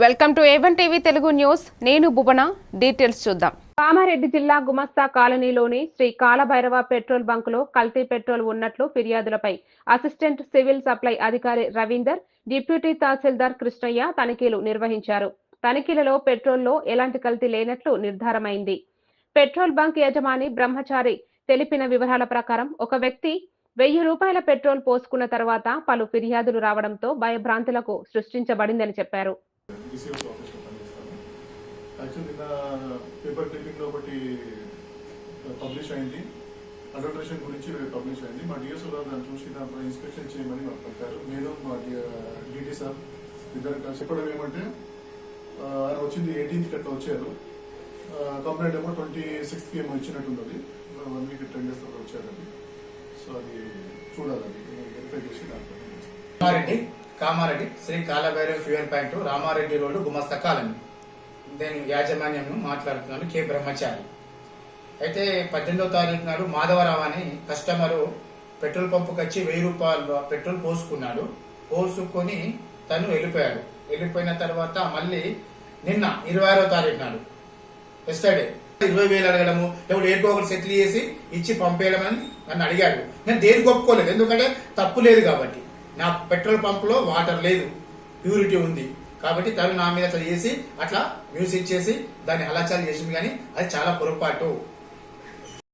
Welcome to A one TV Telugu news. నేను Bhuvana details చూద్దాం. కామారెడ్డి జిల్లా గుమస్తా కాలనీలోని శ్రీ కాలభైరవ పెట్రోల్ బంకులో కల్తీ పెట్రోల్ ఉన్నట్లు ఫిర్యాదులపై అసిస్టెంట్ సివిల్ సప్లై అధికారి రవీందర్ డిప్యూటీ తహసీల్దార్ కృష్ణయ్య తనిఖీలు నిర్వహించారు. తనిఖీలలో పెట్రోల్లో ఎలాంటి కల్తీ లేనట్లు నిర్ధారమైంది. పెట్రోల్ బంక్ యజమాని బ్రహ్మచారి తెలిపిన వివరాల ప్రకారం ఒక వ్యక్తి వెయ్యి రూపాయల పెట్రోల్ పోసుకున్న తర్వాత పలు ఫిర్యాదులు రావడంతో భయభ్రాంతులకు సృష్టించబడిందని చెప్పారు. డిసిఎస్ ఆఫీస్లో పనిచేస్తాను. యాక్చువల్ నిన్న పేపర్ క్లిప్పింగ్లో ఒకటి పబ్లిష్ అయింది. అడల్ట్రేషన్ గురించి పబ్లిష్ అయింది. మా డిఎస్ఓ గారు దాన్ని చూసి దాంట్లో ఇన్స్పెక్షన్ చేయమని మాకు చెప్పారు. నేను మా డిటి సార్ ఇద్దరు కలిసి చెప్పడం ఏమంటే ఆయన వచ్చింది ఎయిటీన్త్ అట్లా వచ్చారు. కంప్లైంట్ ఏమో ట్వంటీ సిక్స్త్కి ఏమో ఇచ్చినట్టున్నది. వన్ వీక్ టెన్ డేస్ వచ్చారండి. సో అది చూడాలండి. వెరిఫై చేసి దాంట్లో Kamareddy Shri Kalabhairav fuel point Ramareddy road గుమస్తా కాలనీ. నేను యాజమాన్యం మాట్లాడుతున్నాను కె. బ్రహ్మచారి. అయితే పద్దెనిమిదవ తారీఖు నాడు మాధవరావు అని కస్టమరు పెట్రోల్ పంపుకి వచ్చి వెయ్యి రూపాయలు పెట్రోల్ పోసుకున్నాడు. పోసుకొని తను వెళ్ళిపోయాడు. వెళ్ళిపోయిన తర్వాత మళ్ళీ నిన్న ఇరవై ఆరో తారీఖు నాడు ఎస్టర్డే ఇరవై వేలు అడగడము లేకపోతే ఏడుకో ఒకటి సెటిల్ చేసి ఇచ్చి పంపేయడం అని నన్ను అడిగాడు. నేను దేనికి ఒప్పుకోలేదు ఎందుకంటే తప్పు లేదు కాబట్టి. నా పెట్రోల్ పంపులో వాటర్ లేదు ప్యూరిటీ ఉంది. కాబట్టి తను నా మీద అట్లా చేసి అట్లా న్యూస్ ఇచ్చేసి దాన్ని హలాచాలు చేసింది కానీ అది చాలా పొరపాటు.